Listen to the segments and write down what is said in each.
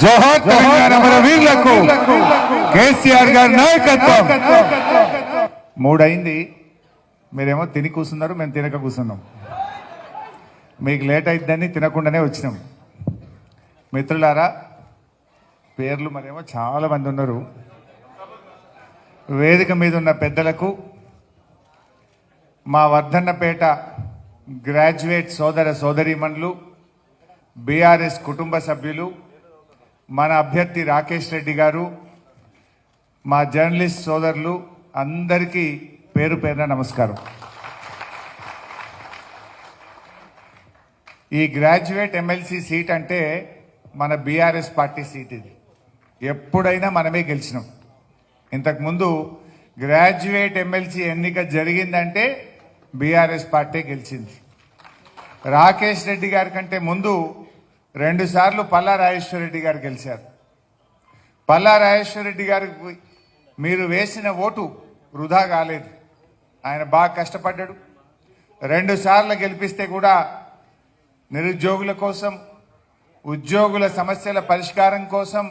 జోహార్ తెలంగాణ మన వీరులకు కేసీఆర్ గారి నాయకత్వం. మూడైంది. మీరేమో తిని కూర్చున్నారు మేము తినక కూర్చున్నాం మీకు లేట్ అయిద్దని తినకుండానే వచ్చినాం. మిత్రులారా పేర్లు మరేమో చాలా మంది ఉన్నారు. వేదిక మీద ఉన్న పెద్దలకు మా వర్ధన్నపేట గ్రాడ్యుయేట్ సోదర సోదరీమణులు బీఆర్ఎస్ కుటుంబ సభ్యులు మన అభ్యర్థి రాకేష్ రెడ్డి గారు మా జర్నలిస్ట్ సోదరులు అందరికీ పేరు పేరున నమస్కారం. ఈ గ్రాడ్యుయేట్ ఎమ్మెల్సీ సీట్ అంటే మన బీఆర్ఎస్ పార్టీ సీట్ ఇది. ఎప్పుడైనా మనమే గెలిచినాం. ఇంతకుముందు గ్రాడ్యుయేట్ ఎమ్మెల్సీ ఎన్నిక జరిగిందంటే బీఆర్ఎస్ పార్టీ గెలిచింది. రాకేష్ రెడ్డి గారి కంటే ముందు రెండు సార్లు పల్లా రాజేశ్వరరెడ్డి గారు గెలిచారు. పల్లా రాజేశ్వరరెడ్డి గారికి మీరు వేసిన ఓటు వృధా కాలేదు. ఆయన బాగా కష్టపడ్డాడు. రెండుసార్లు గెలిపిస్తే కూడా నిరుద్యోగుల కోసం ఉద్యోగుల సమస్యల పరిష్కారం కోసం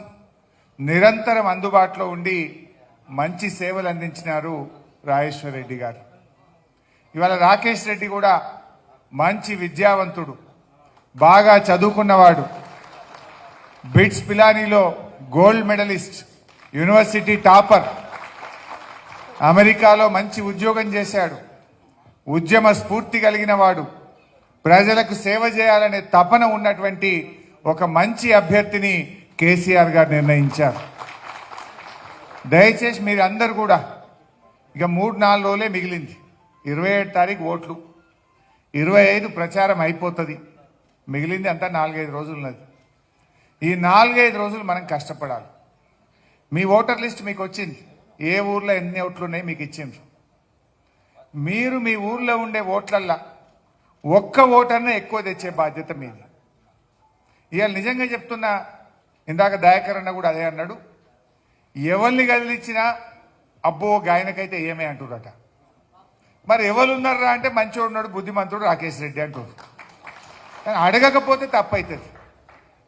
నిరంతరం అందుబాటులో ఉండి మంచి సేవలు అందించినారు రాజేశ్వర రెడ్డి గారు. ఇవాళ రాకేష్ రెడ్డి కూడా మంచి విద్యావంతుడు. బాగా చదువుకున్నవాడు. బిట్స్ పిలానీలో గోల్డ్ మెడలిస్ట్ యూనివర్సిటీ టాపర్. అమెరికాలో మంచి ఉద్యోగం చేశాడు. ఉద్యమ స్ఫూర్తి కలిగిన వాడు ప్రజలకు సేవ చేయాలనే తపన ఉన్నటువంటి ఒక మంచి అభ్యర్థిని కేసీఆర్ గారు నిర్ణయించారు. దయచేసి మీరు అందరు కూడా ఇక మూడు నాలుగు రోజులే మిగిలింది. ఇరవై ఏడు తారీఖు ఓట్లు. ఇరవై ఐదు ప్రచారం అయిపోతుంది. మిగిలింది అంతా నాలుగైదు రోజులున్నది. ఈ నాలుగైదు రోజులు మనం కష్టపడాలి. మీ ఓటర్ లిస్ట్ మీకు వచ్చింది. ఏ ఊర్లో ఎన్ని ఓట్లు ఉన్నాయి మీకు ఇచ్చింది మీరు మీ ఊర్లో ఉండే ఓట్లల్లా ఒక్క ఓటర్నే ఎక్కువ తెచ్చే బాధ్యత మీది. ఇవాళ నిజంగా చెప్తున్నా ఇందాక దయాకర్ అన్న కూడా అదే అన్నాడు ఎవరిని కదిలిచ్చినా అబ్బో గాయనకైతే ఏమే అంటుడట మరి ఎవరు ఉన్నారా అంటే మంచోడు ఉన్నాడు బుద్ధిమంతుడు రాకేష్ రెడ్డి అంటున్నాడు కానీ అడగకపోతే తప్పవుతుంది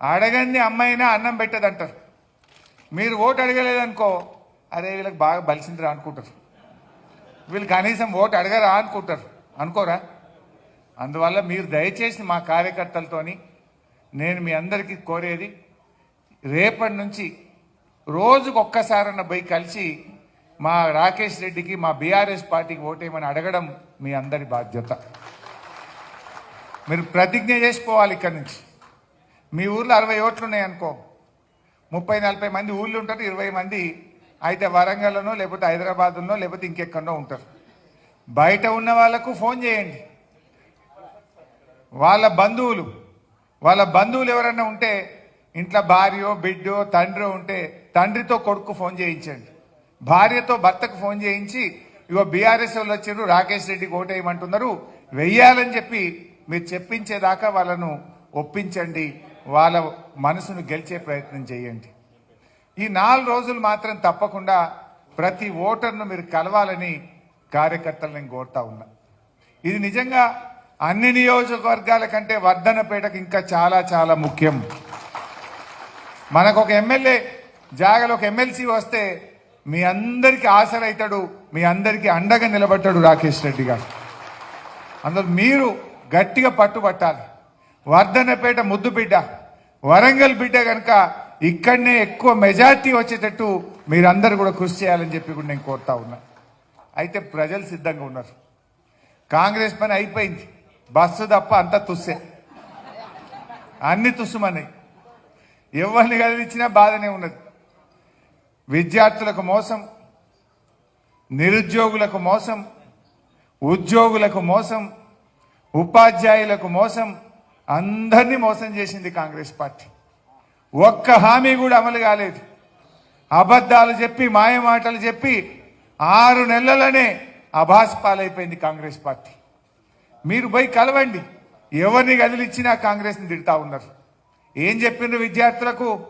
అడగండి అమ్మాయినా అన్నం పెట్టదు అంటారు మీరు ఓటు అడగలేదనుకో అరే వీళ్ళకి బాగా బలిసిందిరా అనుకుంటారు. వీళ్ళు కనీసం ఓటు అడగరా అనుకుంటారు. అనుకోరా? అందువల్ల మీరు దయచేసి మా కార్యకర్తలతోని నేను మీ అందరికీ కోరేది రేపటి నుంచి రోజుకు ఒక్కసారన్న పోయి కలిసి మా రాకేష్ రెడ్డికి మా బీఆర్ఎస్ పార్టీకి ఓటేయమని అడగడం మీ అందరి బాధ్యత. మీరు ప్రతిజ్ఞ చేసిపోవాలి ఇక్కడి నుంచి. మీ ఊర్లో అరవై ఓట్లు ఉన్నాయనుకో ముప్పై నలభై మంది ఊళ్ళు ఉంటారు ఇరవై మంది అయితే వరంగల్లోనో లేకపోతే హైదరాబాద్లోనో లేకపోతే ఇంకెక్కడో ఉంటారు. బయట ఉన్న వాళ్ళకు ఫోన్ చేయండి. వాళ్ళ బంధువులు వాళ్ళ బంధువులు ఎవరన్నా ఉంటే ఇంట్లో భార్యో బిడ్డో తండ్రో ఉంటే తండ్రితో కొడుకు ఫోన్ చేయించండి. భార్యతో భర్తకు ఫోన్ చేయించి ఇగో బీఆర్ఎస్ వాళ్ళు వచ్చారు రాకేష్ రెడ్డికి ఓటేయమంటున్నారు వెయ్యాలని చెప్పి మీరు చెప్పించేదాకా వాళ్ళను ఒప్పించండి వాళ్ళ మనసును గెలిచే ప్రయత్నం చేయండి. ఈ నాలుగు రోజులు మాత్రం తప్పకుండా ప్రతి ఓటర్ను మీరు కలవాలని కార్యకర్తలు నేను కోరుతా ఉన్నా. ఇది నిజంగా అన్ని నియోజకవర్గాల కంటే వర్ధనపేటకు ఇంకా చాలా చాలా ముఖ్యం. మనకు ఒక ఎమ్మెల్యే జాగలో ఒక ఎమ్మెల్సీ వస్తే మీ అందరికీ ఆశలైతాడు మీ అందరికీ అండగా నిలబడ్డాడు రాకేష్ రెడ్డి గారు. అందులో మీరు గట్టిగా పట్టుబట్టాలి వర్ధనపేట ముద్దు బిడ్డ వరంగల్ బిడ్డ కనుక ఇక్కడనే ఎక్కువ మెజార్టీ వచ్చేటట్టు మీరందరూ కూడా కృషి చేయాలని చెప్పి కూడా నేను కోరుతా ఉన్నా. అయితే ప్రజలు సిద్ధంగా ఉన్నారు. కాంగ్రెస్ పని అయిపోయింది. బస్సు తప్ప అంతా తుస్సే. అన్ని తుస్సుమన్నాయి ఎవరిని కదిలించినా బాధనే ఉన్నది. విద్యార్థులకు మోసం నిరుద్యోగులకు మోసం ఉద్యోగులకు మోసం ఉపాధ్యాయులకు మోసం అందరినీ మోసం చేసింది కాంగ్రెస్ పార్టీ. ఒక్క హామీ కూడా అమలు కాలేదు. అబద్ధాలు చెప్పి మాయమాటలు చెప్పి ఆరు నెలలనే అభాస్పాలైపోయింది కాంగ్రెస్ పార్టీ. మీరు పోయి కలవండి. ఎవరిని కదిలిచ్చినా కాంగ్రెస్ని తిడతా ఉన్నారు. ఏం చెప్పిండ్రు విద్యార్థులకు?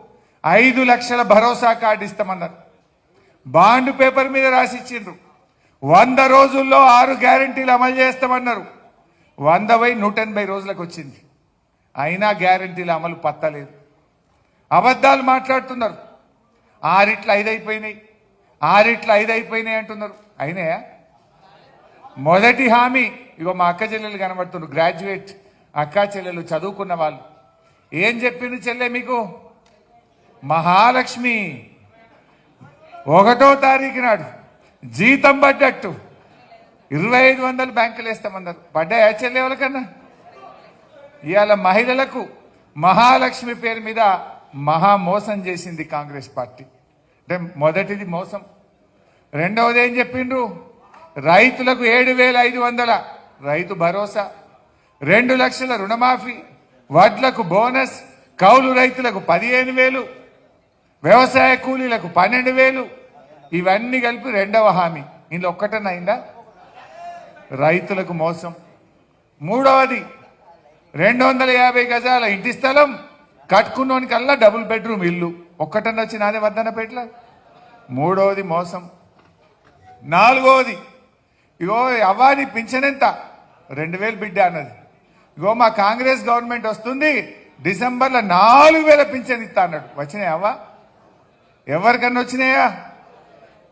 ఐదు లక్షల భరోసా కార్డు ఇస్తామన్నారు. బాండ్ పేపర్ మీద రాసిచ్చిండ్రు. వంద రోజుల్లో ఆరు గ్యారంటీలు అమలు చేస్తామన్నారు. వంద బై నూట ఎనభై రోజులకు వచ్చింది. అయినా గ్యారంటీల అమలు పత్తలేదు. అబద్ధాలు మాట్లాడుతున్నారు. ఆరిట్లు ఐదు అయిపోయినాయి ఆరిట్లు ఐదు అయిపోయినాయి అంటున్నారు. అయినాయా? మొదటి హామీ ఇగో మా అక్క చెల్లెలు కనబడుతున్నారు. గ్రాడ్యుయేట్ అక్క చెల్లెలు చదువుకున్న వాళ్ళు. ఏం చెప్పింది చెల్లె మీకు? మహాలక్ష్మి. ఒకటో తారీఖు నాడు జీతం పడ్డట్టు. ఇరవై ఐదు వందలు బ్యాంకులు వేస్తామన్నారు. పడ్డాయా చెల్లె కన్నా ఇవాళ మహిళలకు మహాలక్ష్మి పేరు మీద మహా మోసం చేసింది కాంగ్రెస్ పార్టీ. అంటే మొదటిది మోసం. రెండవది ఏం చెప్పిండ్రు? రైతులకు ఏడు వేల ఐదు వందల రైతు భరోసా రెండు లక్షల రుణమాఫీ వడ్లకు బోనస్ కౌలు రైతులకు పదిహేను వేలు వ్యవసాయ కూలీలకు పన్నెండు వేలు ఇవన్నీ కలిపి రెండవ హామీ. ఇందులో ఒక్కటనైందా రైతులకు మోసం. మూడవది రెండు వందల యాభై గజాల ఇంటి స్థలం. కట్టుకున్నోనికల్లా డబుల్ బెడ్రూమ్ ఇల్లు. ఒక్కటన్న వచ్చి నాదే వద్దన పెట్ల? మూడవది మోసం. నాలుగవది ఇగో అవ్వాని పింఛన్ ఎంత? రెండు వేలు బిడ్డ అన్నది. ఇగో మా కాంగ్రెస్ గవర్నమెంట్ వస్తుంది డిసెంబర్లో నాలుగు వేల పింఛన్ ఇస్తా అన్నాడు. వచ్చినాయవ్వా ఎవరికన్నా వచ్చినాయా?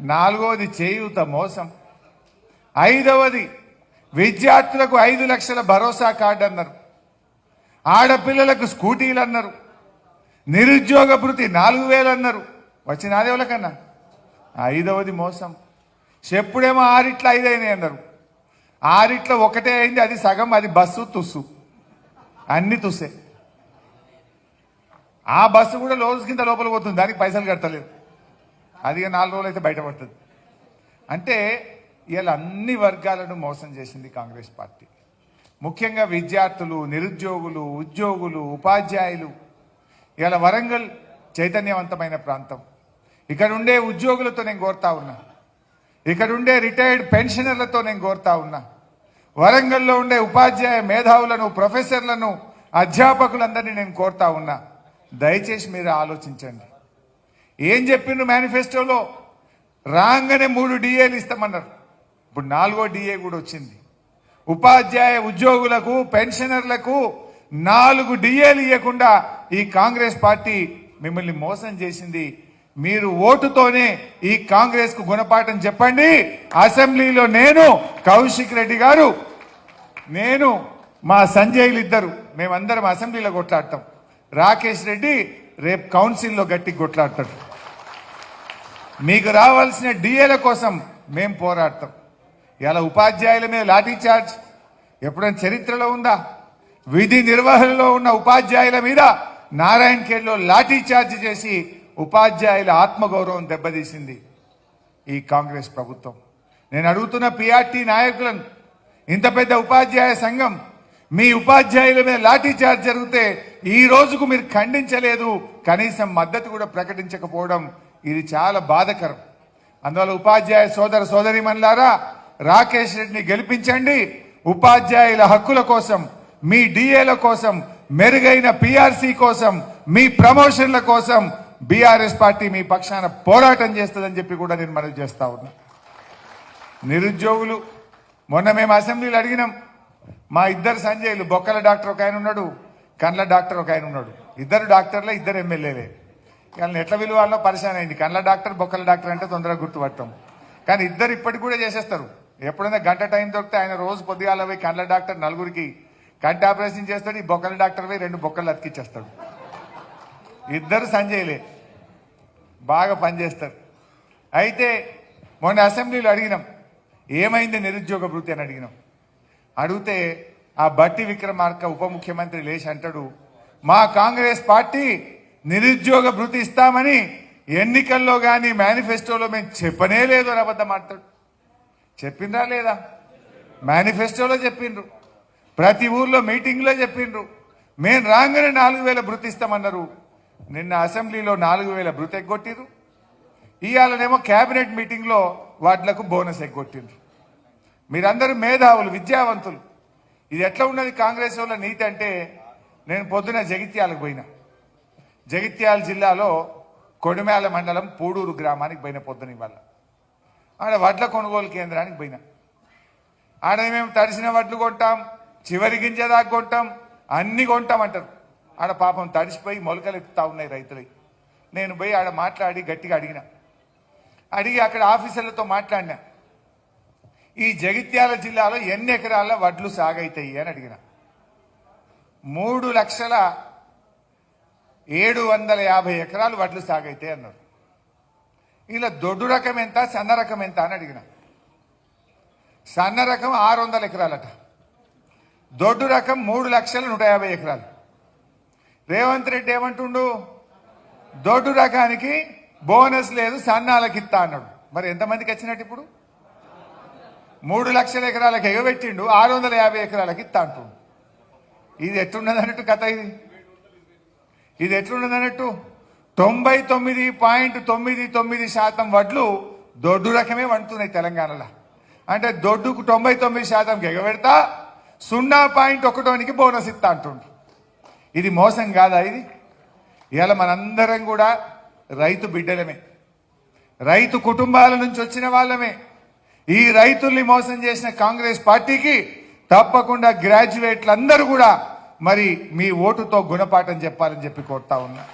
నాలుగవది చేయూత మోసం. ఐదవది విద్యార్థులకు ఐదు లక్షల భరోసా కార్డు అన్నారు ఆడపిల్లలకు స్కూటీలు అన్నారు నిరుద్యోగ భృతి నాలుగు వేలు అన్నారు వచ్చిన ఆదేవులకన్నా ఐదవది మోసం. చెప్పుడేమో ఆరిట్ల ఐదైనాయి అన్నారు ఆరిట్ల ఒకటే అయింది అది సగం అది బస్సు తుస్సు. అన్ని తుస్సే. ఆ బస్సు కూడా లోన్స్ కింద లోపల పోతుంది దానికి పైసలు కట్టలేదు అది నాలుగు రోజులు అయితే బయటపడుతుంది. అంటే ఇలా అన్ని వర్గాలను మోసం చేసింది కాంగ్రెస్ పార్టీ. ముఖ్యంగా విద్యార్థులు నిరుద్యోగులు ఉద్యోగులు ఉపాధ్యాయులు. ఇలా వరంగల్ చైతన్యవంతమైన ప్రాంతం. ఇక్కడ ఉండే ఉద్యోగులతో నేను కోరుతా ఉన్నా. ఇక్కడ ఉండే రిటైర్డ్ పెన్షనర్లతో నేను కోరుతా ఉన్నా. వరంగల్లో ఉండే ఉపాధ్యాయ మేధావులను ప్రొఫెసర్లను అధ్యాపకులందరినీ నేను కోరుతా ఉన్నా. దయచేసి మీరు ఆలోచించండి. ఏం చెప్పిండ్రు మేనిఫెస్టోలో? రాగానే మూడు డిఏలు ఇస్తామన్నారు. ఇప్పుడు నాలుగో డిఏ కూడా వచ్చింది. ఉపాధ్యాయ ఉద్యోగులకు పెన్షనర్లకు నాలుగు డిఏలు ఇవ్వకుండా ఈ కాంగ్రెస్ పార్టీ మిమ్మల్ని మోసం చేసింది. మీరు ఓటుతోనే ఈ కాంగ్రెస్కు గుణపాఠం చెప్పండి. అసెంబ్లీలో నేను కౌశిక్ రెడ్డి గారు నేను మా సంజయ్లు ఇద్దరు మేమందరం అసెంబ్లీలో కొట్లాడతాం. రాకేష్ రెడ్డి రేపు కౌన్సిల్లో గట్టి కొట్లాడతాడు. మీకు రావాల్సిన డిఏల కోసం మేము పోరాడతాం. ఇలా ఉపాధ్యాయుల మీద లాఠీ చార్జ్. ఎప్పుడైనా చరిత్రలో ఉందా? విధి నిర్వహణలో ఉన్న ఉపాధ్యాయుల మీద నారాయణ ఖేడ్లో లాఠీ చార్జ్ చేసి ఉపాధ్యాయుల ఆత్మగౌరవం దెబ్బతీసింది ఈ కాంగ్రెస్ ప్రభుత్వం. నేను అడుగుతున్న పిఆర్టీ నాయకులను ఇంత పెద్ద ఉపాధ్యాయ సంఘం మీ ఉపాధ్యాయుల మీద లాఠీ చార్జ్ జరిగితే ఈ రోజుకు మీరు ఖండించలేదు కనీసం మద్దతు కూడా ప్రకటించకపోవడం ఇది చాలా బాధకరం. అందువల్ల ఉపాధ్యాయ సోదర సోదరిమన్లారా రాకేష్ రెడ్డిని గెలిపించండి. ఉపాధ్యాయుల హక్కుల కోసం మీ డిఏల కోసం మెరుగైన పిఆర్సీ కోసం మీ ప్రమోషన్ల కోసం బీఆర్ఎస్ పార్టీ మీ పక్షాన పోరాటం చేస్తుందని చెప్పి కూడా నేను మనవి చేస్తా ఉన్నా. నిరుద్యోగులు మొన్న మేము అసెంబ్లీలో అడిగినాం మా ఇద్దరు సంజయ్లు బొక్కల డాక్టర్ ఒక ఆయన ఉన్నాడు కండ్ల డాక్టర్ ఒక ఆయన ఉన్నాడు. ఇద్దరు డాక్టర్లే ఇద్దరు ఎమ్మెల్యేలే. వాళ్ళని ఎట్లా విలువాలో పరిశాన్ అయింది. కండ్ల డాక్టర్ బొక్కల డాక్టర్ అంటే తొందరగా గుర్తుపడతాం కానీ ఇద్దరు ఇప్పటికి కూడా చేసేస్తారు. ఎప్పుడైనా గంట టైం దొరికితే ఆయన రోజు పొద్దుగాల పోయి కండ్ల డాక్టర్ నలుగురికి కంటి ఆపరేషన్ చేస్తాడు ఈ బొక్కల డాక్టర్ పోయి రెండు బొక్కలు అతికిచ్చేస్తాడు. ఇద్దరు సంజయ్లే. బాగా పనిచేస్తారు. అయితే మొన్న అసెంబ్లీలో అడిగినాం ఏమైంది నిరుద్యోగ భృతి అని అడిగినాం. అడిగితే ఆ బట్టి విక్రమార్క ఉప ముఖ్యమంత్రి లేచి అంటాడు మా కాంగ్రెస్ పార్టీ నిరుద్యోగ భృతి ఇస్తామని ఎన్నికల్లో కానీ మేనిఫెస్టోలో మేము చెప్పనే లేదు అని అబద్ధం ఆడతాడు. చెప్పిండ్రా లేదా? మేనిఫెస్టోలో చెప్పిండ్రు. ప్రతి ఊర్లో మీటింగ్లో చెప్పిండ్రు. మేము రాగానే నాలుగు వేల భృతిస్తామన్నారు నిన్న అసెంబ్లీలో నాలుగు వేల భృతి ఎగ్గొట్టిరు ఇవాళనేమో క్యాబినెట్ మీటింగ్లో వాటిలకు బోనస్ ఎగ్గొట్టిండ్రు మీరందరూ మేధావులు విద్యావంతులు. ఇది ఎట్లా ఉన్నది కాంగ్రెస్ వాళ్ళ నీతి అంటే నేను పొద్దున జగిత్యాలకు పోయినా. జగిత్యాల జిల్లాలో కొడిమేల మండలం పూడూరు గ్రామానికి పోయిన పొద్దున ఇవాళ. ఆడ వడ్ల కొనుగోలు కేంద్రానికి పోయినా. ఆడ మేము తడిసిన వడ్లు కొంటాం చివరి గింజదాకా కొంటాం అన్ని కొంటాం అంటారు ఆడ పాపం తడిసిపోయి మొలకలు ఎత్తుతా ఉన్నాయి రైతులకి నేను పోయి ఆడ మాట్లాడి గట్టిగా అడిగిన. అడిగి అక్కడ ఆఫీసర్లతో మాట్లాడినా. ఈ జగిత్యాల జిల్లాలో ఎన్ని ఎకరాల వడ్లు సాగైతాయి అని అడిగిన. మూడు లక్షల ఏడు వందల యాభై ఎకరాలు వడ్లు సాగైతాయి అన్నారు. ఇలా దొడ్డు రకం ఎంత సన్న రకం ఎంత అని అడిగిన. సన్న రకం ఆరు వందల ఎకరాలట. దొడ్డు రకం మూడు లక్షల నూట యాభై ఎకరాలు. రేవంత్ రెడ్డి ఏమంటుండు? దొడ్డు రకానికి బోనస్ లేదు సన్నాలకి ఇస్తా అన్నాడు. మరి ఎంతమందికి వచ్చినట్టు ఇప్పుడు? మూడు లక్షల ఎకరాలకు ఎగబెట్టిండు ఆరు వందల యాభై ఎకరాలకి ఇస్తా అంటుండు. ఇది ఎట్లున్నది అన్నట్టు కథ ఇది? ఇది ఎట్లున్నది అన్నట్టు? తొంభై తొమ్మిది పాయింట్ తొమ్మిది తొమ్మిది శాతం వడ్లు దొడ్డు రకమే వండుతున్నాయి తెలంగాణలో. అంటే దొడ్డుకు తొంభై తొమ్మిది శాతం ఎగబెడతా సున్నా పాయింట్ ఒకటోనికి బోనస్ ఇస్తా అంటుండు. ఇది మోసం కాదా ఇది? ఇవాళ మనందరం కూడా రైతు బిడ్డలమే. రైతు కుటుంబాల నుంచి వచ్చిన వాళ్ళమే. ఈ రైతుల్ని మోసం చేసిన కాంగ్రెస్ పార్టీకి తప్పకుండా గ్రాడ్యుయేట్లు అందరూ కూడా మరి మీ ఓటుతో గుణపాఠం చెప్పాలని చెప్పి కోరుతా ఉన్నా.